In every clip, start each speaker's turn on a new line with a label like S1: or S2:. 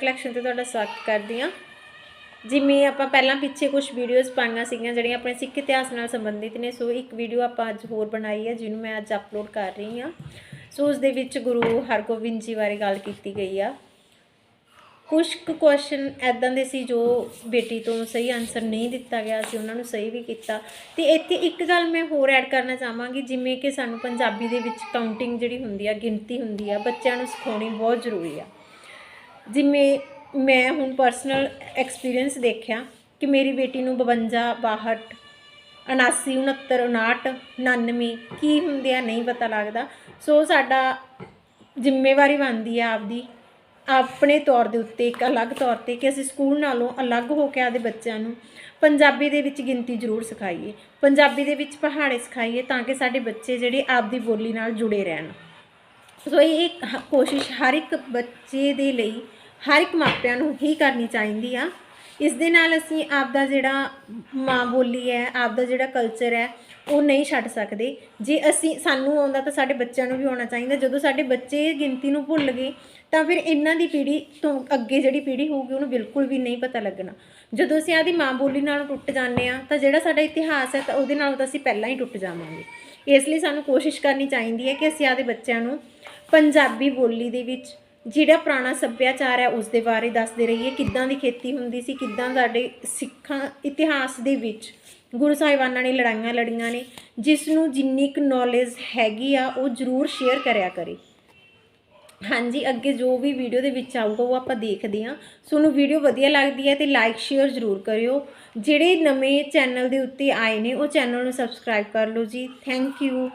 S1: Collection ਤੇ ਤੁਹਾਡਾ ਸਵਾਗਤ ਕਰਦੀ ਹਾਂ। ਜਿਵੇਂ ਆਪਾਂ ਪਹਿਲਾਂ ਪਿੱਛੇ ਕੁਝ ਵੀਡੀਓਜ਼ ਪਾਈਆਂ ਸੀਗੀਆਂ, ਜਿਹੜੀਆਂ ਆਪਣੇ ਸਿੱਖ ਇਤਿਹਾਸ ਨਾਲ ਸੰਬੰਧਿਤ ਨੇ, ਸੋ ਇੱਕ ਵੀਡੀਓ ਆਪਾਂ ਅੱਜ ਹੋਰ ਬਣਾਈ ਹੈ, ਜਿਹਨੂੰ ਮੈਂ ਅੱਜ ਅਪਲੋਡ ਕਰ ਰਹੀ ਹਾਂ। ਸੋ ਉਸ ਦੇ ਵਿੱਚ ਗੁਰੂ ਹਰਗੋਬਿੰਦ ਜੀ ਬਾਰੇ ਗੱਲ ਕੀਤੀ ਗਈ ਆ। ਕੁਝ ਕੁ ਕੁਐਸਚਨ ਐਦਾਂ ਦੇ ਸੀ, ਜੋ ਬੇਟੀ ਤੋਂ ਸਹੀ ਆਨਸਰ ਨਹੀਂ ਦਿੱਤਾ ਗਿਆ ਸੀ, ਉਹਨਾਂ ਨੂੰ ਸਹੀ ਵੀ ਕੀਤਾ। ਤੇ ਇੱਥੇ ਇੱਕ ਗੱਲ ਮੈਂ ਹੋਰ ਐਡ ਕਰਨਾ ਚਾਹਾਂਗੀ, ਜਿਵੇਂ ਕਿ ਸਾਨੂੰ ਪੰਜਾਬੀ ਦੇ ਵਿੱਚ ਕਾਊਂਟਿੰਗ ਜਿਹੜੀ ਹੁੰਦੀ ਆ, ਗਿਣਤੀ ਹੁੰਦੀ ਆ, ਬੱਚਿਆਂ ਨੂੰ ਸਿਖਾਉਣੀ ਬਹੁਤ ਜ਼ਰੂਰੀ ਆ। ਜਿਵੇਂ ਮੈਂ ਹੁਣ ਪਰਸਨਲ ਐਕਸਪੀਰੀਅੰਸ ਦੇਖਿਆ ਕਿ ਮੇਰੀ ਬੇਟੀ ਨੂੰ 52 62 79 69 59 99 ਕੀ ਹੁੰਦੇ ਆ ਨਹੀਂ ਪਤਾ ਲੱਗਦਾ। ਸੋ ਸਾਡਾ ਜ਼ਿੰਮੇਵਾਰੀ ਬਣਦੀ ਆ ਆਪਦੀ, ਆਪਣੇ ਤੌਰ ਦੇ ਉੱਤੇ, ਇੱਕ ਅਲੱਗ ਤੌਰ ਤੇ ਕਿ ਅਸੀਂ ਸਕੂਲ ਨਾਲੋਂ ਅਲੱਗ ਹੋ ਕੇ ਆਪਦੇ ਬੱਚਿਆਂ ਨੂੰ ਪੰਜਾਬੀ ਦੇ ਵਿੱਚ ਗਿਣਤੀ ਜ਼ਰੂਰ ਸਿਖਾਈਏ, ਪੰਜਾਬੀ ਦੇ ਵਿੱਚ ਪਹਾੜੇ ਸਿਖਾਈਏ ਤਾਂ ਕਿ ਸਾਡੇ ਬੱਚੇ ਜਿਹੜੇ ਆਪਦੀ ਬੋਲੀ ਨਾਲ ਜੁੜੇ ਰਹਿਣ। ਸੋ ਇਹ ਹ- ਕੋਸ਼ਿਸ਼ ਹਰ ਇੱਕ ਬੱਚੇ ਦੇ ਲਈ ਹਰ ਇੱਕ ਮਾਪਿਆਂ ਨੂੰ ਹੀ ਕਰਨੀ ਚਾਹੀਦੀ ਆ। ਇਸ ਦੇ ਨਾਲ ਅਸੀਂ ਆਪਦਾ ਜਿਹੜਾ ਮਾਂ ਬੋਲੀ ਹੈ, ਆਪਦਾ ਜਿਹੜਾ ਕਲਚਰ ਹੈ, ਉਹ ਨਹੀਂ ਛੱਡ ਸਕਦੇ। ਜੇ ਅਸੀਂ, ਸਾਨੂੰ ਆਉਂਦਾ ਤਾਂ ਸਾਡੇ ਬੱਚਿਆਂ ਨੂੰ ਵੀ ਆਉਣਾ ਚਾਹੀਦਾ। ਜਦੋਂ ਸਾਡੇ ਬੱਚੇ ਗਿਣਤੀ ਨੂੰ ਭੁੱਲ ਗਏ, ਤਾਂ ਫਿਰ ਇਹਨਾਂ ਦੀ ਪੀੜ੍ਹੀ ਤੋਂ ਅੱਗੇ ਜਿਹੜੀ ਪੀੜ੍ਹੀ ਹੋਊਗੀ, ਉਹਨੂੰ ਬਿਲਕੁਲ ਵੀ ਨਹੀਂ ਪਤਾ ਲੱਗਣਾ। ਜਦੋਂ ਅਸੀਂ ਆਦੀ ਮਾਂ ਬੋਲੀ ਨਾਲ ਟੁੱਟ ਜਾਂਦੇ ਆ ਤਾਂ ਜਿਹੜਾ ਸਾਡਾ ਇਤਿਹਾਸ ਹੈ, ਤਾਂ ਉਹਦੇ ਨਾਲ ਤਾਂ ਅਸੀਂ ਪਹਿਲਾਂ ਹੀ ਟੁੱਟ ਜਾਵਾਂਗੇ। ਇਸ ਲਈ ਸਾਨੂੰ ਕੋਸ਼ਿਸ਼ ਕਰਨੀ ਚਾਹੀਦੀ ਹੈ ਕਿ ਅਸੀਂ ਆਦੇ ਬੱਚਿਆਂ ਨੂੰ ਪੰਜਾਬੀ ਬੋਲੀ ਦੇ ਵਿੱਚ ਜਿਹੜਾ ਪੁਰਾਣਾ ਸੱਭਿਆਚਾਰ ਹੈ ਉਸ ਦੇ ਬਾਰੇ ਦੱਸਦੇ ਰਹੀਏ। ਕਿੱਦਾਂ ਦੀ ਖੇਤੀ ਹੁੰਦੀ ਸੀ, ਕਿੱਦਾਂ ਸਾਡੇ ਸਿੱਖਾਂ ਇਤਿਹਾਸ ਦੇ ਵਿੱਚ ਗੁਰੂ ਸਾਹਿਬਾਨਾਂ ਨੇ ਲੜਾਈਆਂ ਲੜੀਆਂ ਨੇ ਜਿਸ ਨੂੰ ਜਿੰਨੀ ਕੁ ਨੌਲੇਜ ਹੈਗੀ ਆ, ਉਹ ਜ਼ਰੂਰ ਸ਼ੇਅਰ ਕਰਿਆ ਕਰੇ। ਹਾਂਜੀ, ਅੱਗੇ ਜੋ ਵੀ ਵੀਡੀਓ ਦੇ ਵਿੱਚ ਆਊਗਾ, ਉਹ ਆਪਾਂ ਦੇਖਦੇ ਹਾਂ। ਤੁਹਾਨੂੰ ਵੀਡੀਓ ਵਧੀਆ ਲੱਗਦੀ ਹੈ ਤੇ ਲਾਈਕ ਸ਼ੇਅਰ ਜ਼ਰੂਰ ਕਰਿਓ। ਜਿਹੜੇ ਨਵੇਂ ਚੈਨਲ ਦੇ ਉੱਤੇ ਆਏ ਨੇ, ਉਹ ਚੈਨਲ ਨੂੰ ਸਬਸਕ੍ਰਾਈਬ ਕਰ ਲਓ ਜੀ। ਥੈਂਕ ਯੂ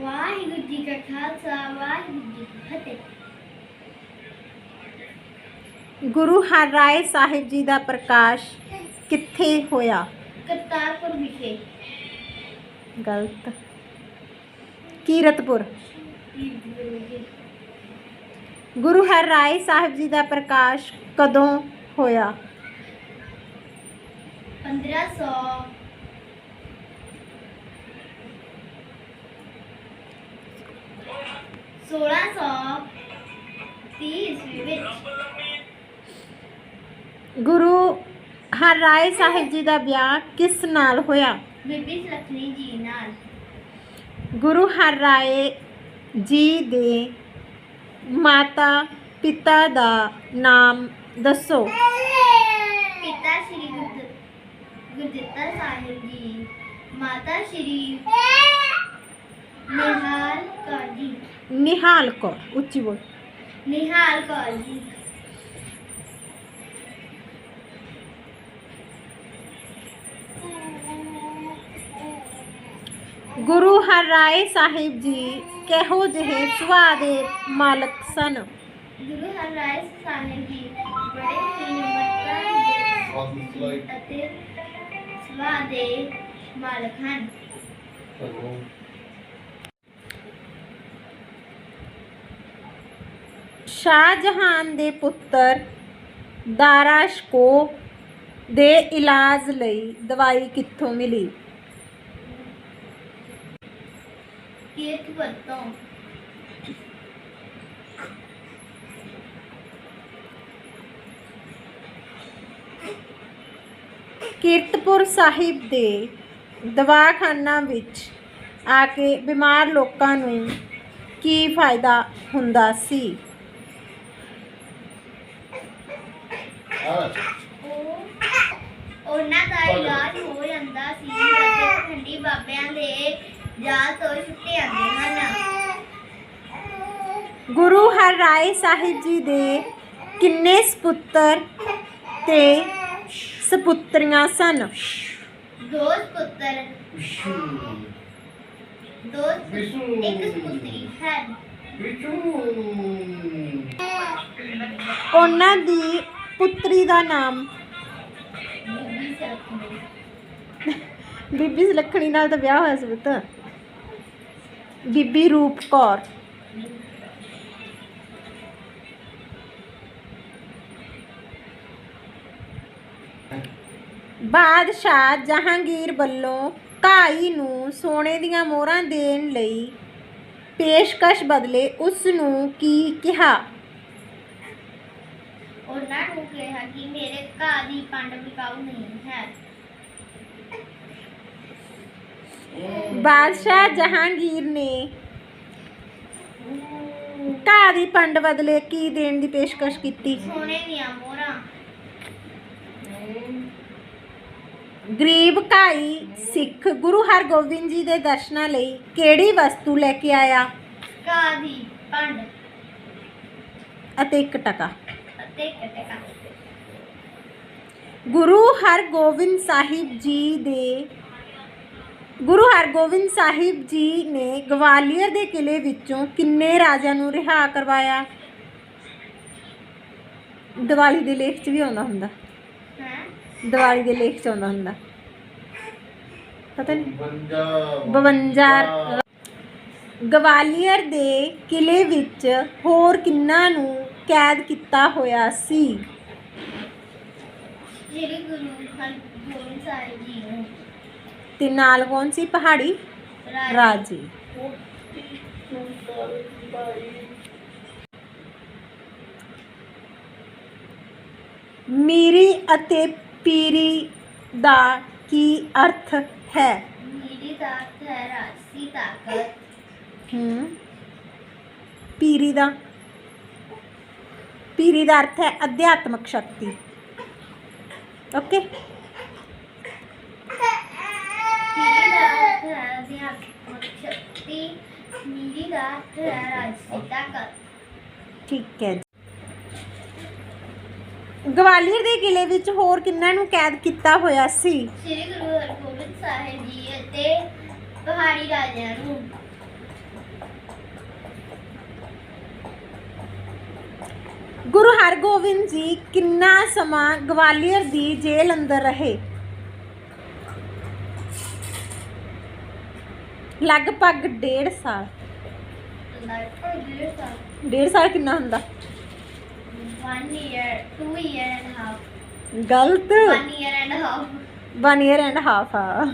S2: ਵਾਹਿਗੁਰੂ ਜੀ ਕਾ ਖਾਲਸਾ ਵਾਹਿਗੁਰੂ ਜੀ ਕੀ ਫਤਿਹ।
S1: ਗੁਰੂ ਹਰਰਾਏ ਸਾਹਿਬ ਜੀ ਦਾ ਪ੍ਰਕਾਸ਼ ਕਿੱਥੇ ਹੋਇਆ?
S2: ਕਰਤਾਰਪੁਰ ਵਿਖੇ।
S1: ਗਲਤ। ਕੀਰਤਪੁਰ।
S2: ਗੁਰੂ
S1: ਹਰਰਾਏ ਸਾਹਿਬ ਜੀ ਦਾ ਪ੍ਰਕਾਸ਼ ਕਦੋਂ ਹੋਇਆ?
S2: 1500 1630 ਈਸਵੀ ਵਿੱਚ
S1: ਗੁਰੂ ਹਰਰਾਏ ਸਾਹਿਬ ਜੀ ਦਾ ਵਿਆਹ ਕਿਸ ਨਾਲ ਹੋਇਆ
S2: ਬੀਬੀ ਲਖਣੀ ਜੀ ਨਾਲ
S1: ਗੁਰੂ ਹਰਰਾਏ ਜੀ ਦੇ ਮਾਤਾ ਪਿਤਾ ਦਾ ਨਾਮ ਦੱਸੋ
S2: ਪਿਤਾ ਸ਼੍ਰੀ ਗੁਰਦ- ਗੁਰਦਿੱਤਾ ਸਾਹਿਬ ਜੀ ਮਾਤਾ ਸ਼੍ਰੀ ਨਿਹਾਲ ਕੌਰ ਜੀ
S1: ਨਿਹਾਲ ਕੌਰ ਉੱਚੀ ਬੋਲ
S2: ਨਿਹਾਲ ਕੌਰ ਜੀ
S1: ਗੁਰੂ ਹਰਰਾਏ ਸਾਹਿਬ ਜੀ ਕਿਹੋ ਜਿਹੇ ਸੁਭਾਅ ਦੇ ਮਾਲਕ ਸਨ
S2: ਗੁਰੂ ਹਰਰਾਏ ਸਾਹਿਬ ਜੀ ਬੜੇ ਹੀ ਨਿਮਰਤਾ ਦੇ ਅਤੇ ਸੁਭਾਅ ਦੇ ਮਾਲਕ ਹਨ
S1: ਸ਼ਾਹਜਹਾਨ ਦੇ ਪੁੱਤਰ ਦਾਰਾ ਸ਼ਕੋ ਦੇ ਇਲਾਜ ਲਈ ਦਵਾਈ ਕਿੱਥੋਂ ਮਿਲੀ?
S2: ਵਰਤੋਂ?
S1: ਕੀਰਤਪੁਰ ਸਾਹਿਬ ਦੇ ਦਵਾਖਾਨਾ ਵਿੱਚ ਆ ਕੇ ਬਿਮਾਰ ਲੋਕਾਂ ਨੂੰ ਕੀ ਫਾਇਦਾ ਹੁੰਦਾ ਸੀ?
S2: ਉਹ ਉਹਨਾਂ ਦਾ ਇਲਾਜ ਹੋ ਜਾਂਦਾ ਸੀ ਅਤੇ ਠੰਡੀ ਬਾਬਿਆਂ ਦੇ ਜਾਲ ਤੋਂ ਛੁੱਟੇ ਆਉਂਦੇ ਹਨ।
S1: ਗੁਰੂ ਹਰਰਾਏ ਸਾਹਿਬ ਜੀ ਦੇ ਕਿੰਨੇ ਸਪੁੱਤਰ ਤੇ ਸਪੁੱਤਰੀਆਂ ਸਨ?
S2: ਦੋ ਪੁੱਤਰ ਦੋ ਇੱਕ ਪੁੱਤਰੀ ਹੈ।
S1: ਉਹਨਾਂ ਦੀ ਪੁੱਤਰੀ ਦਾ ਨਾਮ।
S2: ਬੀਬੀ ਸਰਖਣੀ
S1: ਨਾਲ ਤਾਂ ਵਿਆਹ ਹੋਇਆ ਸੀ ਪੁੱਤ। ਬੀਬੀ ਰੂਪ ਕੌਰ। ਬਾਦਸ਼ਾਹ ਜਹਾਂਗੀਰ ਵੱਲੋਂ ਕਾਈ ਨੂੰ ਸੋਨੇ ਦੀਆਂ ਮੋਹਰਾਂ ਦੇਣ ਲਈ ਪੇਸ਼ਕਸ਼ ਬਦਲੇ ਉਸ ਨੂੰ ਕੀ ਕਿਹਾ?
S2: ਉਹਨਾਂ ਨੂੰ ਕਿਹਾ ਕਿ ਮੇਰੇ ਘਰ ਦੀ ਪੰਡ ਵਿਕਾਊ ਨਹੀਂ ਹੈ।
S1: ਬਾਦਸ਼ਾਹ ਜਹਾਂਗੀਰ ਨੇ ਘਾਹ ਦੀ ਪੰਡ ਬਦਲੇ ਕੀ ਦੇਣ ਦੀ ਪੇਸ਼ਕਸ਼ ਕੀਤੀ?
S2: ਸੋਨੇ ਦੀਆਂ ਮੋਹਰਾਂ।
S1: ਗਰੀਬ ਕਾਈ ਸਿੱਖ ਗੁਰੂ ਹਰਗੋਬਿੰਦ ਜੀ ਦੇ ਦਰਸ਼ਨਾਂ ਲਈ ਕਿਹੜੀ ਵਸਤੂ ਲੈ ਕੇ ਆਇਆ?
S2: ਘਰ ਦੀ ਪੰਡ
S1: ਅਤੇ ਇੱਕ ਟਕਾ। ਗੁਰੂ ਹਰਗੋਬਿੰਦ ਸਾਹਿਬ ਜੀ ਦੇ ਗੁਰੂ ਹਰਗੋਬਿੰਦ ਸਾਹਿਬ ਜੀ ਨੇ ਗਵਾਲੀਅਰ ਦੇ ਕਿਲੇ ਵਿੱਚੋਂ ਕਿੰਨੇ ਰਾਜਿਆਂ ਨੂੰ ਰਿਹਾ ਕਰਵਾਇਆ? ਦੀਵਾਲੀ ਦੇ ਲੇਖ 'ਚ ਵੀ ਆਉਂਦਾ ਹੁੰਦਾ।
S2: ਹੈ?
S1: ਦੀਵਾਲੀ ਦੇ ਲੇਖ 'ਚ ਆਉਂਦਾ ਹੁੰਦਾ। ਪਤਾ ਨਹੀਂ।
S3: 52
S1: 52 ਗਵਾਲੀਅਰ ਦੇ ਕਿਲੇ ਵਿੱਚ ਹੋਰ ਕਿੰਨਾਂ ਨੂੰ ਕੈਦ ਕੀਤਾ ਹੋਇਆ ਸੀ।
S2: ਜਿਹੜੀ ਗੁਰੂ ਹਰਗੋਬਿੰਦ ਸਾਹਿਬ ਜੀ ਨੂੰ
S1: ਤੇ ਨਾਲ ਕੌਣ ਸੀ ਪਹਾੜੀ?
S2: ਰਾਜ।
S1: ਮੀਰੀ ਅਤੇ ਪੀਰੀ ਦਾ ਕੀ ਅਰਥ ਹੈ?
S2: ਮੇਰੀ ਦਾਤ ਹੈ ਰਾਜਸੀ ਤਾਕਤ।
S1: ਹੂੰ। ਪੀਰੀ ਦਾ ਪੀਰੀ ਦਾ ਅਰਥ ਹੈ ਅਧਿਆਤਮਕ ਸ਼ਕਤੀ ਓਕੇ
S2: ਮੇਰੀ ਦਾਤ ਹੈ ਅਧਿਆਤਮਕ ਸ਼ਕਤੀ। ਮੇਰੀ ਦਾਤ ਹੈ ਰਾਜਸੀ ਤਾਕਤ
S1: ਠੀਕ ਹੈ ਗਵਾਲੀਅਰ ਦੇ ਕਿਲੇ ਵਿੱਚ ਹੋਰ ਕਿੰਨਾਂ ਨੂੰ ਕੈਦ ਕੀਤਾ ਹੋਇਆ ਸੀ?
S2: ਸ੍ਰੀ ਗੁਰੂ ਹਰਗੋਬਿੰਦ ਸਾਹਿਬ ਜੀ ਅਤੇ ਪਹਾੜੀ ਰਾਜਿਆਂ ਨੂੰ
S1: ਗੁਰੂ ਹਰਗੋਬਿੰਦ ਜੀ ਕਿੰਨਾ ਸਮਾਂ ਗਵਾਲੀਅਰ ਦੀ ਜੇਲ੍ਹ ਅੰਦਰ ਰਹੇ? ਲਗਭਗ 1.5 ਸਾਲ।
S2: ਲਗਭਗ ਡੇਢ ਸਾਲ
S1: 1.5 ਸਾਲ ਕਿੰਨਾ ਹੁੰਦਾ?
S2: One year two year and a half.
S1: ਗਲਤ।
S2: One year and a half.
S1: 1 year and half ਆ